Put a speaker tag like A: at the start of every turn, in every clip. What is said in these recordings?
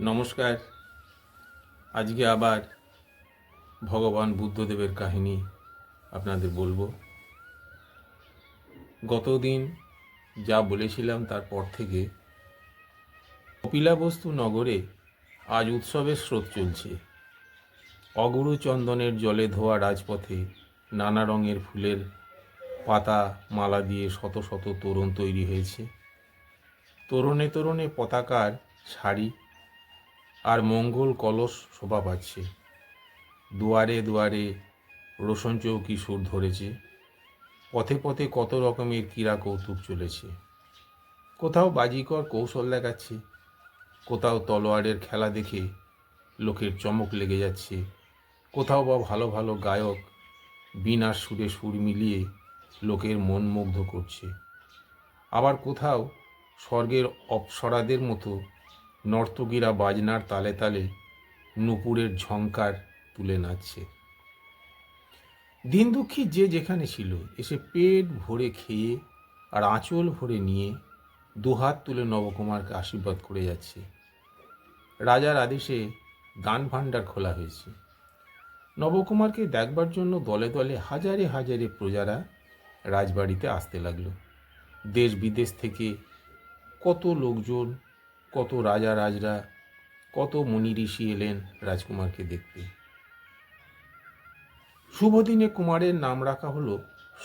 A: নমস্কার। আজকে আবার ভগবান বুদ্ধদেবের কাহিনী আপনাদের বলব। গতদিন যা বলেছিলাম তারপর থেকে কপিলাবস্তু নগরে আজ উৎসবের স্রোত চলছে। অগুরু চন্দনের জলে ধোয়া রাজপথে নানা রঙের ফুলের পাতা মালা দিয়ে শত শত তোরণ তৈরি হয়েছে। তোরণে তোরণে পতাকার শাড়ি মঙ্গল কলস শোভা পাচ্ছে। দুয়ারে দুয়ারে রোশন চৌকি সুর ধরেছে। পথে পথে কত রকমের ক্রীড়া কৌতুক চলেছে। কোথাও বাজিকর কৌশল দেখাচ্ছে, কোথাও তলোয়ারের খেলা দেখে লোকের চমক লেগে যাচ্ছে, কোথাও বা ভালো ভালো গায়ক বিনার সুরে সুর মিলিয়ে লোকের মন মুগ্ধ করছে। আবার কোথাও স্বর্গের অপ্সরাদের মতো নর্তকীরা বাজনার তালে তালে নুপুরের ঝঙ্কার তুলে নাচছে। দিন দুঃখী যে যেখানে ছিল, এসে পেট ভরে খেয়ে আর আঁচল ভরে নিয়ে দুহাত তুলে নবকুমারকে আশীর্বাদ করে যাচ্ছে। রাজার আদেশে দান ভাণ্ডার খোলা হয়েছে। নবকুমারকে দেখবার জন্য দলে দলে হাজারে হাজারে প্রজারা রাজবাড়িতে আসতে লাগল। দেশ বিদেশ থেকে কত লোকজন কত রাজা রাজরা, কত মুনি ঋষি এলেন রাজকুমারকে দেখতে। শুভ দিনে কুমারের নাম রাখা হলো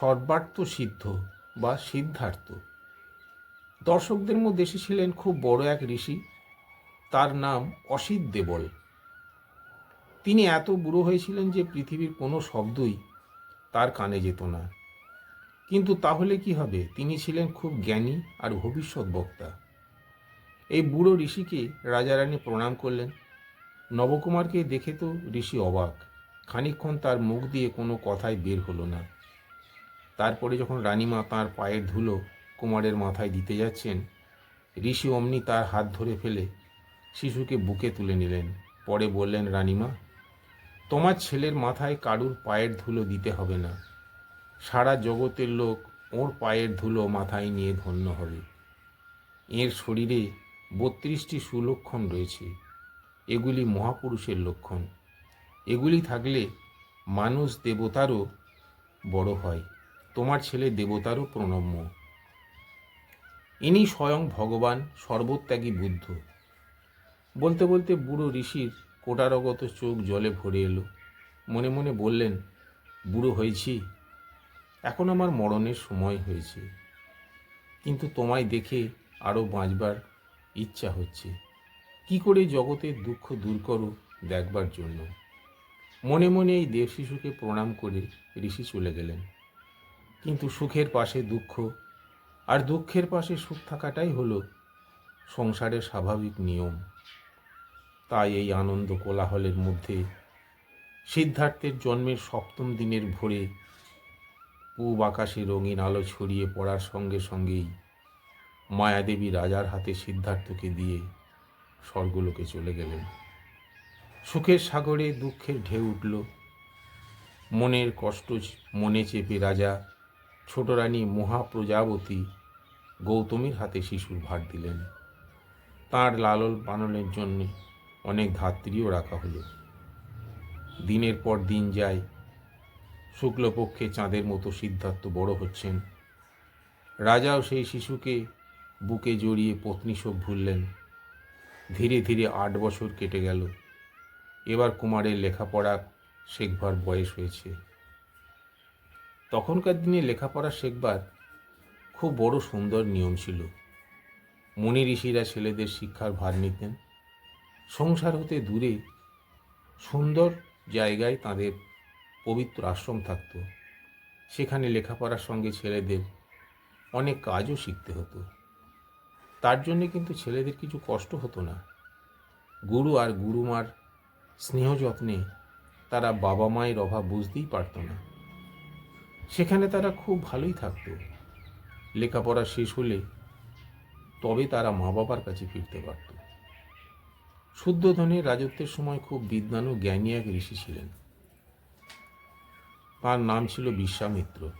A: সর্বার্থ সিদ্ধ বা সিদ্ধার্থ। দর্শকদের মধ্যে এসেছিলেন খুব বড় এক ঋষি, তার নাম অসিত দেবল। তিনি এত বুড়ো হয়েছিলেন যে পৃথিবীর কোনো শব্দই তার কানে যেত না। কিন্তু তাহলে কি হবে? তিনি ছিলেন খুব জ্ঞানী আর ভবিষ্যৎ বক্তা। এই বুড়ো ঋষিকে রাজারানী প্রণাম করলেন। নবকুমারকে দেখে তো ঋষি অবাক। খানিকক্ষণ তার মুখ দিয়ে কোনো কথাই বের হলো না। তারপরে যখন রানীমা তাঁর পায়ের ধুলো কুমারের মাথায় দিতে যাচ্ছেন, ঋষি অমনি তার হাত ধরে ফেলে শিশুকে বুকে তুলে নিলেন। পরে বললেন, রানীমা, তোমার ছেলের মাথায় কারুর পায়ের ধুলো দিতে হবে না। সারা জগতের লোক ওর পায়ের ধুলো মাথায় নিয়ে ধন্য হবে। এর শরীরে বত্রিশটি সুলক্ষণ রয়েছে। এগুলি মহাপুরুষের লক্ষণ। এগুলি থাকলে মানুষ দেবতারও বড় হয়। তোমার ছেলে দেবতারও প্রণম্য। ইনি স্বয়ং ভগবান, সর্বত্যাগী বুদ্ধ। বলতে বলতে বুড়ো ঋষির কোটারগত চোখ জলে ভরে এলো। মনে মনে বললেন, বুড়ো হয়েছি। এখন আমার মরণের সময় হয়েছে। কিন্তু তোমায় দেখে আরও বাঁচবার ইচ্ছা হচ্ছে। কি করে জগতের দুঃখ দূর করো দেখবার জন্য? মনে মনে এই দেব শিশুকে প্রণাম করে ঋষি চলে গেলেন। কিন্তু সুখের পাশে দুঃখ, আর দুঃখের পাশে সুখ থাকাটাই হলো সংসারের স্বাভাবিক নিয়ম। তাই এই আনন্দ কোলাহলের মধ্যে সিদ্ধার্থের জন্মের সপ্তম দিনের ভোরে পূব আকাশে রঙিন আলো ছড়িয়ে পড়ার সঙ্গে সঙ্গেই মায়াদেবী রাজার হাতে সিদ্ধার্থকে দিয়ে স্বর্গলোকে চলে গেলেন। সুখের সাগরে দুঃখের ঢেউ উঠল। মনের কষ্ট মনে চেপে রাজা ছোট রানী মহাপ্রজাবতী গৌতমীর হাতে শিশুর ভার দিলেন। তাঁর লালন পালনের জন্য অনেক ধাত্রীও রাখা হলো। দিনের পর দিন যায়, শুক্লপক্ষে চাঁদের মতো সিদ্ধার্থ বড় হচ্ছেন। রাজাও সেই শিশুকে বুকে জড়িয়ে পত্নী শোক ভুললেন। ধীরে ধীরে আট বছর কেটে গেল। এবার কুমারের লেখাপড়া শেখবার বয়স হয়েছে। তখনকার দিনে লেখাপড়া শেখবার খুব বড় সুন্দর নিয়ম ছিল। মুনি ঋষিরা ছেলেদের শিক্ষার ভার নিতেন। সংসার হতে দূরে সুন্দর জায়গায় তাদের পবিত্র আশ্রম থাকত। সেখানে লেখাপড়ার সঙ্গে ছেলেদের অনেক কাজও শিখতে হতো। তার জন্যে কিন্তু ছেলেদের কিছু কষ্ট হতো না। গুরু আর গুরুমার স্নেহ যত্নে তারা বাবা মায়ের অভাব বুঝতেই পারত না। সেখানে তারা খুব ভালোই থাকতো। লেখাপড়া শেষ হলে তবে তারা মা বাবার কাছে ফিরতে পারত। শুদ্ধধনের রাজত্বের সময় খুব বিদ্বান ও জ্ঞানী এক ঋষি ছিলেন। তার নাম ছিল বিশ্বামিত্র।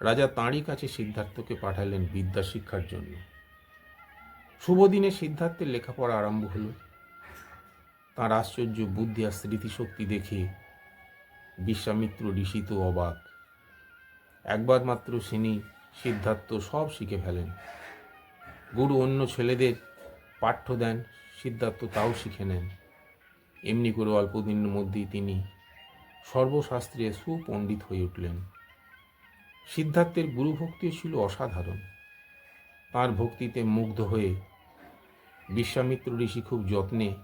A: রাজা তাঁরই কাছে সিদ্ধার্থকে পাঠালেন বিদ্যা শিক্ষার জন্য। শুভ দিনে সিদ্ধার্থের লেখাপড়া আরম্ভ হলো। তাঁর আশ্চর্য বুদ্ধি আর স্মৃতিশক্তি দেখে বিশ্বামিত্র ঋষি তো অবাক। একবার মাত্র তিনি সিদ্ধার্থ সব শিখে ফেলেন। গুরু অন্য ছেলেদের পাঠ্য দেন, সিদ্ধার্থ তাও শিখে নেন। এমনি করে অল্প দিনের মধ্যেই তিনি সর্বশাস্ত্রে সুপণ্ডিত হয়ে উঠলেন। সিদ্ধার্থের গুরুভক্তিও ছিল অসাধারণ। তাঁর ভক্তিতে মুগ্ধ হয়ে বিশ্বামিত্র ঋষি খুব যত্নে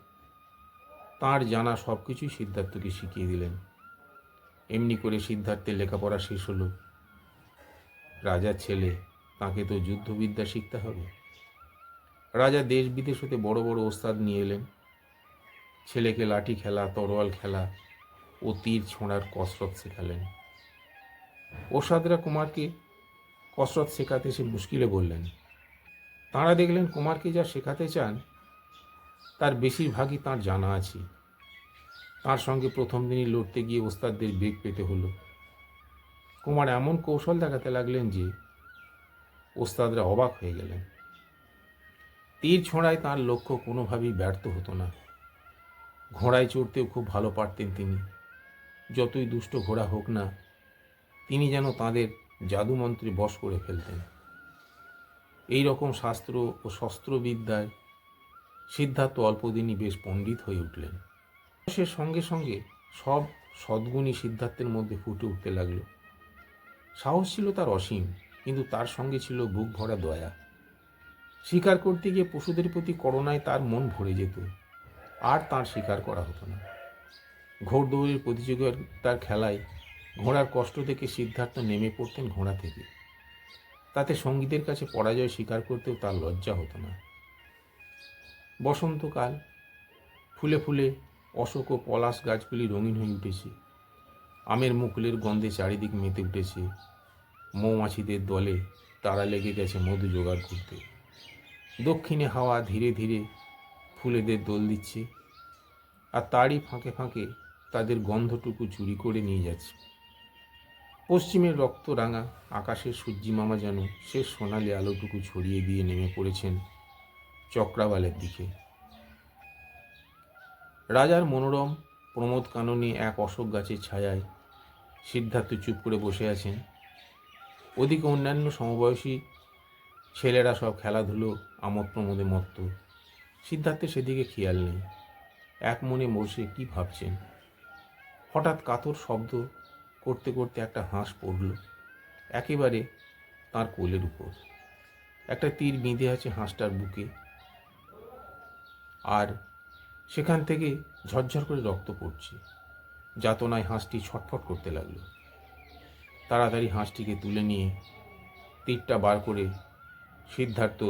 A: তাঁর জানা সব কিছুই সিদ্ধার্থকে শিখিয়ে দিলেন। এমনি করে সিদ্ধার্থের লেখাপড়া শেষ হলো। রাজার ছেলে, তাকে তো যুদ্ধবিদ্যা শিখতে হবে। রাজা দেশ বিদেশ হতে বড় বড় ওস্তাদ নিয়ে এলেন। ছেলেকে লাঠি খেলা, তরোয়াল খেলা ও তীর ছোঁড়ার কসরত শেখালেন। ওস্তাদরা কুমারকে কসরত শেখাতে সে মুশকিলে বললেন তাঁরা দেখলেন কুমারকে যা শেখাতে চান, তার বেশিরভাগই তার জানা আছে। তার সঙ্গে প্রথম দিনই লড়তে গিয়ে ওস্তাদদের বেগ পেতে হলো। কুমার এমন কৌশল দেখাতে লাগলেন যে, ওস্তাদরা অবাক হয়ে গেলেন। তীর ছোঁড়ায় তার লক্ষ্য কোনোভাবেই ব্যর্থ হতো না। ঘোড়ায় চড়তেও খুব ভালো পারতেন তিনি। যতই দুষ্ট ঘোড়া হোক না, তিনি যেন তাদের জাদুমন্ত্রে বশ করে ফেলতেন। এই রকম শাস্ত্র ও শস্ত্রবিদ্যায় সিদ্ধার্থ অল্পদিনই বেশ পণ্ডিত হয়ে উঠলেন। সে সঙ্গে সঙ্গে সব সদ্গুণী সিদ্ধার্থের মধ্যে ফুটে উঠতে লাগল। সাহস ছিল তার অসীম, কিন্তু তার সঙ্গে ছিল বুক ভরা দয়া। শিকার করতে গিয়ে পশুদের প্রতি করোনায় তার মন ভরে যেত। আর তার শিকার করা হতো না। ঘোড়দৌড়ের প্রতিযোগিতার খেলায় ঘোড়ার কষ্ট থেকে সিদ্ধার্থ নেমে পড়তেন ঘোড়া থেকে। তাতে সঙ্গীদের কাছে পরাজয় স্বীকার করতেও তার লজ্জা হতো না। বসন্তকাল, ফুলে ফুলে অশোক ও পলাশ গাছগুলি রঙিন হয়ে উঠেছে। আমের মুকুলের গন্ধে চারিদিক মেতে উঠেছে। মৌমাছিদের দলে তারা লেগে গেছে মধু জোগাড় করতে। দক্ষিণে হাওয়া ধীরে ধীরে ফুলেদের দোল দিচ্ছে আর তারই ফাঁকে ফাঁকে তাদের গন্ধটুকু চুরি করে নিয়ে যাচ্ছে। পশ্চিমের রক্ত রাঙা আকাশের সূর্যি মামা যেন শেষ সোনালি আলোটুকু ছড়িয়ে দিয়ে নেমে পড়েছেন চক্রাবালের দিকে। রাজার মনোরম, প্রমোদ কাননে এক অশোক গাছের ছায়ায় সিদ্ধার্থ চুপ করে বসে আছেন। ওদিকে অন্যান্য সমবয়সী ছেলেরা সব খেলাধুলো, আমোদ প্রমোদে মত্ত। সিদ্ধার্থের সেদিকে খেয়াল নেই। এক মনে বসে কি ভাবছেন? হঠাৎ কাতর শব্দ করতে করতে একটা হাঁস পড়ল। একেবারে তার কোলের উপর। একটা তীর বেঁধে আছে হাঁসটার বুকে। আর সেখান থেকে ঝরঝর করে রক্ত পড়ছে। যাতনায় হাঁসটি ছটফট করতে লাগল। তাড়াতাড়ি হাঁসটিকে তুলে নিয়ে তীরটা বার করে সিদ্ধার্থ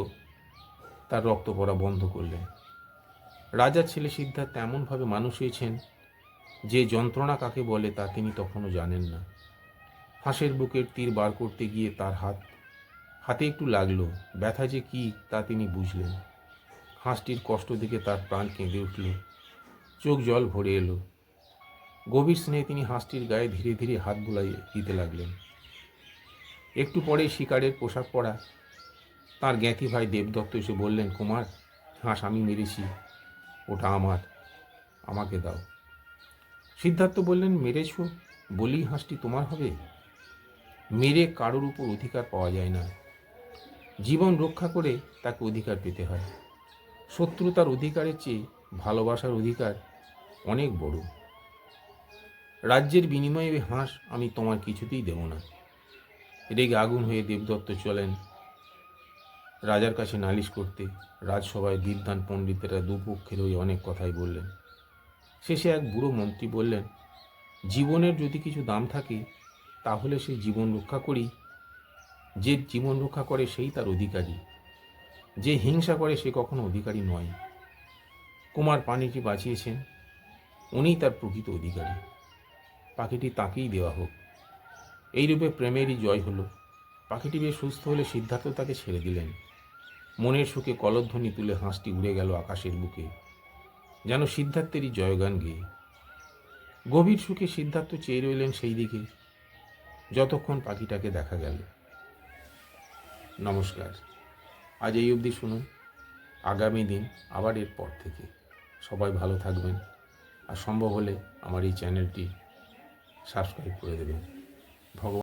A: তার রক্ত পড়া বন্ধ করলেন। রাজার ছেলে সিদ্ধার্থ এমনভাবে মানুষ হয়েছেন যে যন্ত্রণা কাকে বলে তা তিনি তখনও জানেন না। হাঁসের বুকের তীর বার করতে গিয়ে তার হাত, হাতে একটু লাগল, ব্যথা যে কি তা তিনি বুঝলেন। হাঁসটির কষ্ট দেখে তার প্রাণ কেঁদে উঠল। চোখ জল ভরে এলো। গভীর স্নেহে তিনি হাঁসটির গায়ে ধীরে ধীরে হাত বুলাই দিতে লাগলেন। একটু পরে শিকারের পোশাক পরা তার জ্ঞাতি ভাই দেবদত্ত এসে বললেন, কুমার, হাঁস আমি মেরেছি। ওটা আমার। আমাকে দাও। সিদ্ধার্থ বললেন, মেরেছ? বলি হাঁসটি তোমার হবে? মেরে কারোর উপর অধিকার পাওয়া যায় না। জীবন রক্ষা করে তাকে অধিকার পেতে হয়। শত্রুতার অধিকারের চেয়ে ভালোবাসার অধিকার অনেক বড়। রাজ্যের বিনিময়ে হাঁস আমি তোমার কিছুতেই দেব না। রেগে আগুন হয়ে দেবদত্ত চলেন রাজার কাছে নালিশ করতে। রাজসভায় বিদ্বান পণ্ডিতেরা দুপক্ষের ওই অনেক কথাই বললেন। শেষে এক বুড়ো মন্ত্রী বললেন, জীবনের যদি কিছু দাম থাকে, তাহলে সে জীবন রক্ষা করি। যে জীবন রক্ষা করে সেই তার অধিকারী। যে হিংসা করে সে কখনো অধিকারী নয়। কুমার পানিটি বাঁচিয়েছেন, উনিই তার প্রকৃত অধিকারী। পাখিটি তাকেই দেওয়া হোক। এইরূপে প্রেমেরই জয় হলো। পাখিটি বেশ সুস্থ হলে সিদ্ধার্থ তাকে ছেড়ে দিলেন। মনের সুখে কলধ্বনি তুলে হাঁসটি উড়ে গেল আকাশের বুকে। যেন সিদ্ধার্থেরই জয়গান গেয়ে। গভীর সুখে সিদ্ধার্থ চেয়ে রইলেন সেই দিকে, যতক্ষণ পাখিটাকে দেখা গেল। নমস্কার, আজ এই অবধি শুনুন, আগামী দিন আবার এর পর থেকে। সবাই ভালো থাকবেন, আর সম্ভব হলে আমার এই চ্যানেলটি সাবস্ক্রাইব করে দেবেন। ভগবান